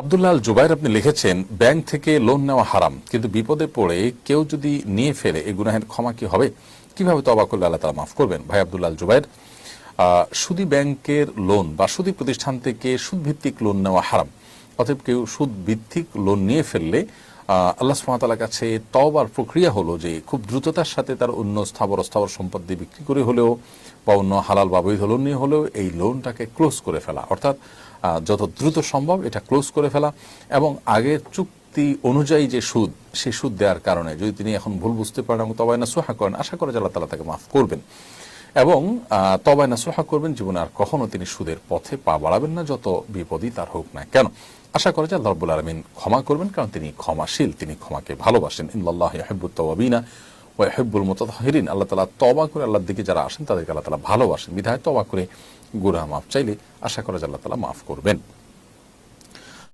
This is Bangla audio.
আব্দুল্লাহ জুবাইর আপনি লিখেছেন, ব্যাংক থেকে লোন নেওয়া হারাম, কিন্তু বিপদে পড়ে কেউ যদি নিয়ে ফেলে, এ গুনাহের ক্ষমা কি হবে? কীভাবে তবা করলে আল্লাহ তালা মাফ করবেন? ভাই আব্দুল্লাহ জুবাইর সুদি ব্যাংকের লোন বা সুদী প্রতিষ্ঠান থেকে সুদভিত্তিক লোন নেওয়া হারাম, অতএব কেউ সুদভিত্তিক লোন নিয়ে ফেললে আল্লাহ সুমাতালার কাছে তবার প্রক্রিয়া হলো যে খুব দ্রুততার সাথে তার অন্য স্থাবর স্থাবর সম্পদ দিয়ে বিক্রি করে হলেও বা অন্য হালাল বা বৈধ লোন নিয়ে হলেও এই লোনটাকে ক্লোজ করে ফেলা। অর্থাৎ যত দ্রুত সম্ভব এটা ক্লোজ করে ফেলা এবং আগের চুক্তি অনুযায়ী যে সুদ, সে সুদ দেওয়ার কারণে যদি তিনি এখন ভুল বুঝতে পারেন এবং তবায় না সোহা করেন, আশা করে যে আল্লাহ তালা তাকে মাফ করবেন। এবং তবায় না সোহা করবেন, জীবনে আর কখনো তিনি সুদের পথে পা বাড়াবেন না, যত বিপদই তার হোক না কেন। আশা করা যায় আল্লাহবুল আলমিন ক্ষমা করবেন, কারণ তিনি ক্ষমাশীল, তিনি ক্ষমাকে ভালোবাসেন। ইন্দাল্লাহ হেব্বুত তবাবিনা ও হেব্বুল মোতাহিরিন আল্লাহ তালা তবা করে আল্লাহর দিকে যারা আসেন, তাদেরকে আল্লাহ তালা ভালোবাসেন। বিধায় তবা করে গুরা মাফ চাইলে আশা করা যায় আল্লাহ তালা মাফ করবেন।